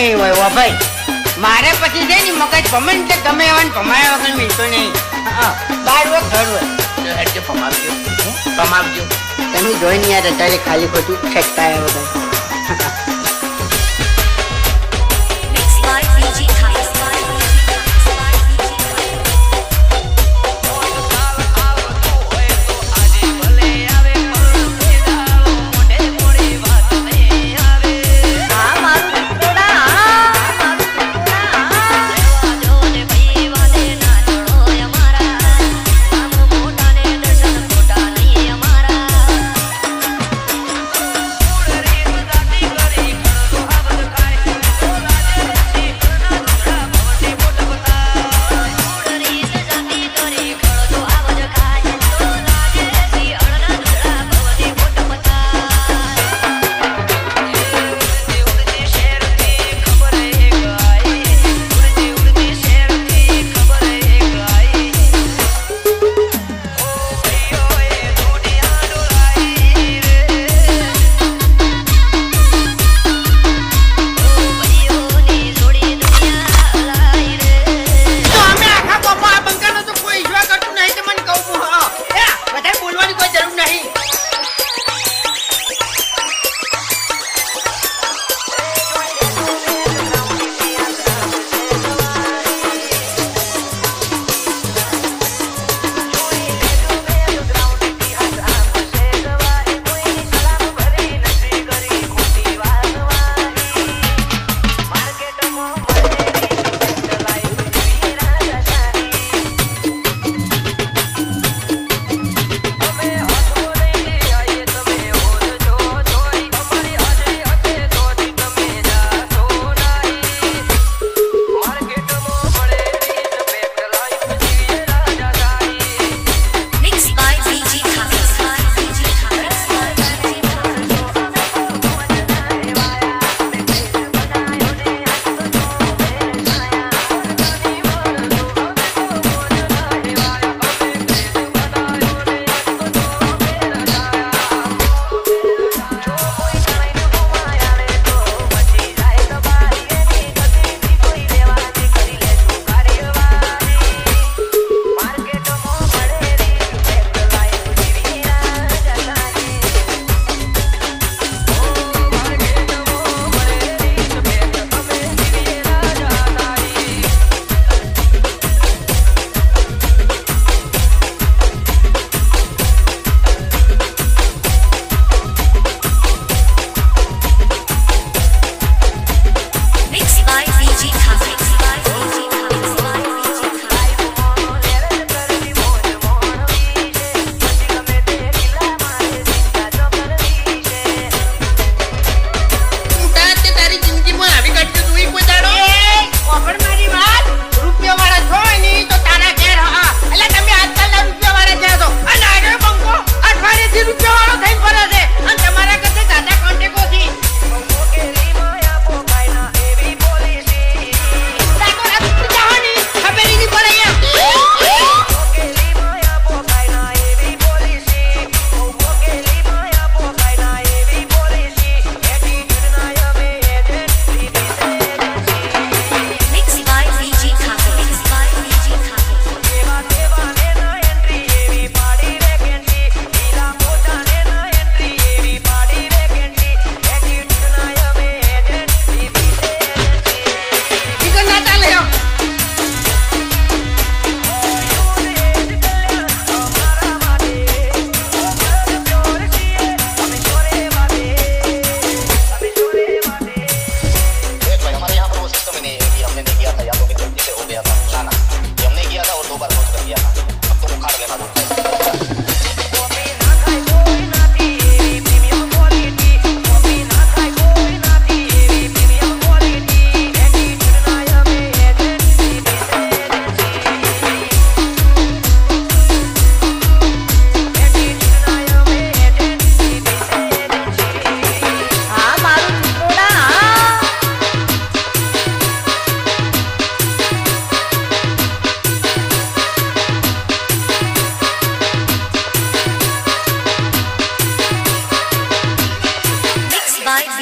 ગમે એ હોય ભાઈ. મારે પછી છે ને મગજ ગમે તે ગમે એવા ને ભમાયા વગર મિલતો નહીં. બાર વખત ઘર હોય. હેડજો પમાવજો પમાવજો તમે જોઈને યાર અત્યારે ખાલી ખોટું ફેંકતા આવ્યા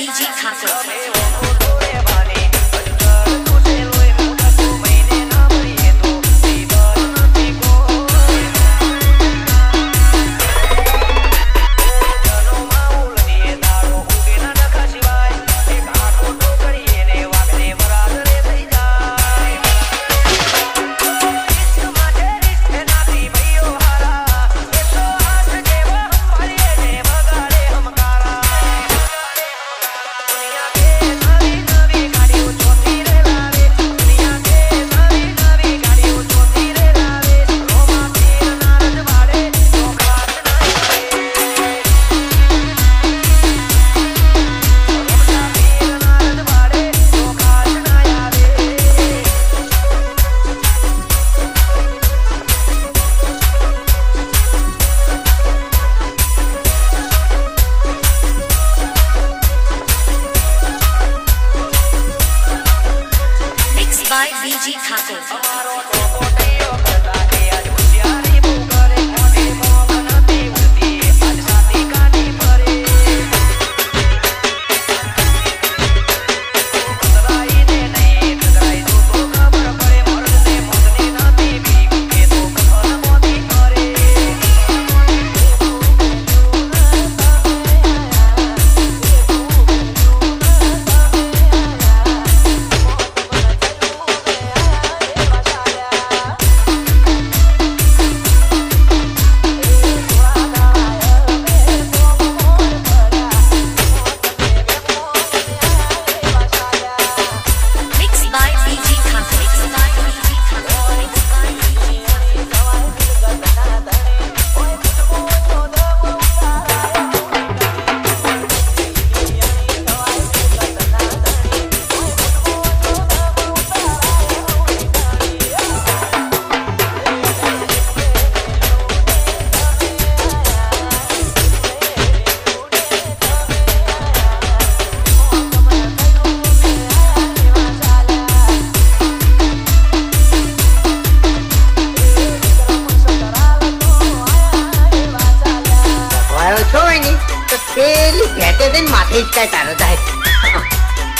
Easy Concert. by VG Thakur.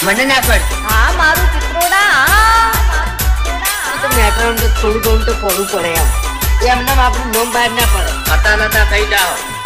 મને ના પડ. હા મારું ચિત્રોડા મેટ્રો થોડું ઘણું તો પડવું પડે એમ. એમને આપણું નોમ બહાર ના પડે. હતા નતા થઈ જાઓ.